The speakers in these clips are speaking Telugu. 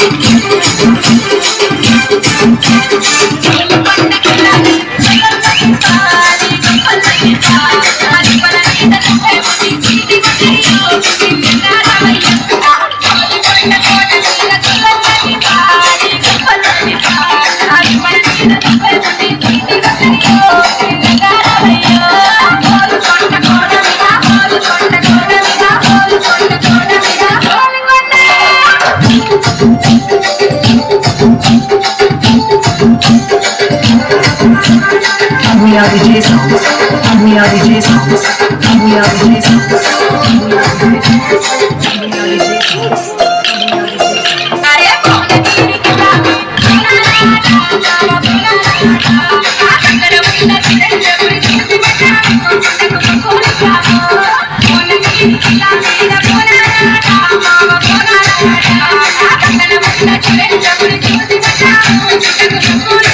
Thank Vijaya Kanya Vijaya Kanya Vijaya Kanya Vijaya I'm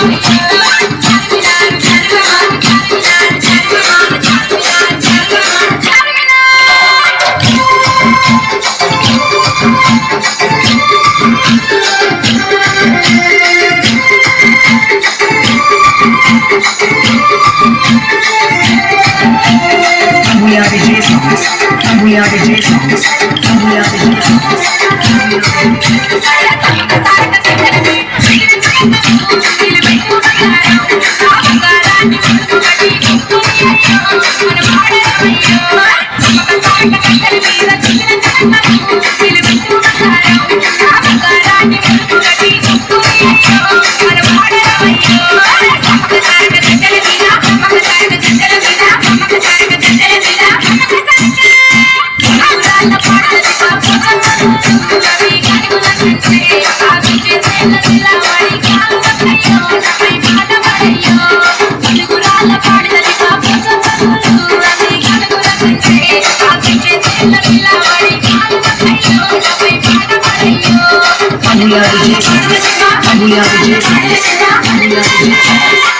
Thank you. reality I'm gonna get you. I'm gonna get you. I'm gonna get you.